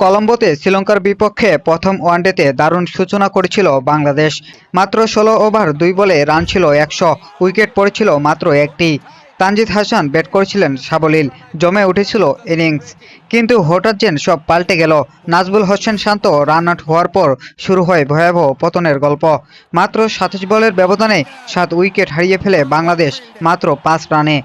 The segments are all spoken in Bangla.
কলম্বোতে শ্রীলঙ্কার বিপক্ষে প্রথম ওয়ানডেতে দারুণ সূচনা করেছিল বাংলাদেশ। মাত্র ষোলো ওভার, দুই বলে রান ছিল একশো। উইকেট পড়েছিল মাত্র একটি। তানজিদ হাসান ব্যাট করেছিলেন সাবলীল। জমে উঠেছিল ইনিংস। কিন্তু হঠাৎ যেন সব পাল্টে গেল। নাজবুল হোসেন শান্ত রান আউট হওয়ার পর শুরু হয় ভয়াবহ পতনের গল্প। মাত্র সাতাশ বলের ব্যবধানে সাত উইকেট হারিয়ে ফেলে বাংলাদেশ মাত্র পাঁচ রানে।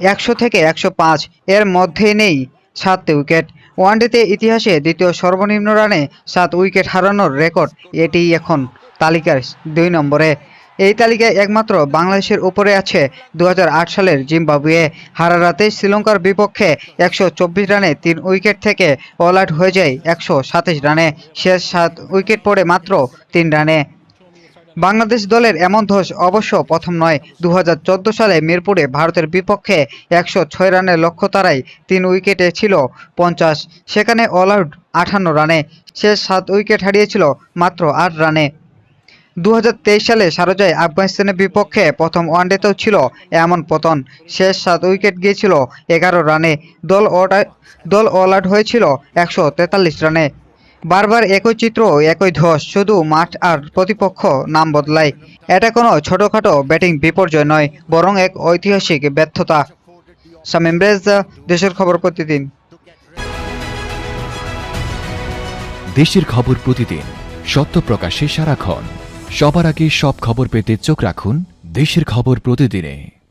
একশো থেকে একশো পাঁচ। এর মধ্যেই নেই সাতটি উইকেট। ওয়ানডেতে ইতিহাসে দ্বিতীয় সর্বনিম্ন রানে সাত উইকেট হারানোর রেকর্ড এটি এখন তালিকার দুই নম্বরে। এই তালিকায় একমাত্র বাংলাদেশের উপরে আছে দু হাজার আট সালের জিম্বাবুয়ে। হারা রাতে শ্রীলঙ্কার বিপক্ষে একশো চব্বিশ রানে তিন উইকেট থেকে অল আউট হয়ে যায় একশো সাতাশ রানে। শেষ সাত উইকেট পড়ে মাত্র তিন রানে। বাংলাদেশ দলের এমন ধস অবশ্য প্রথম নয়। দু সালে মিরপুরে ভারতের বিপক্ষে একশো ছয় রানের লক্ষ্য তারাই তিন উইকেটে ছিল পঞ্চাশ। সেখানে অল আউট আটান্ন রানে শেষ সাত উইকেট হারিয়েছিল মাত্র আট রানে। দু হাজার তেইশ সালে শারজায় আফগানিস্তানের বিপক্ষে প্রথম ওয়ানডেতেও ছিল এমন পতন। শেষ সাত উইকেট গিয়েছিল এগারো রানে। দল দল অল আউট হয়েছিল একশো তেতাল্লিশ রানে। বারবার একই চিত্র একই ধস, শুধু মাঠ আর প্রতিপক্ষ নাম বদলায়। এটা কোনো ছোটোখাটো ব্যাটিং বিপর্যয় নয়, বরং এক ঐতিহাসিক ব্যর্থতা। রেজা দেশের খবর প্রতিদিন। দেশের খবর প্রতিদিন, সত্য প্রকাশে সারাক্ষণ। সবার আগে সব খবর পেতে চোখ রাখুন দেশের খবর প্রতিদিনে।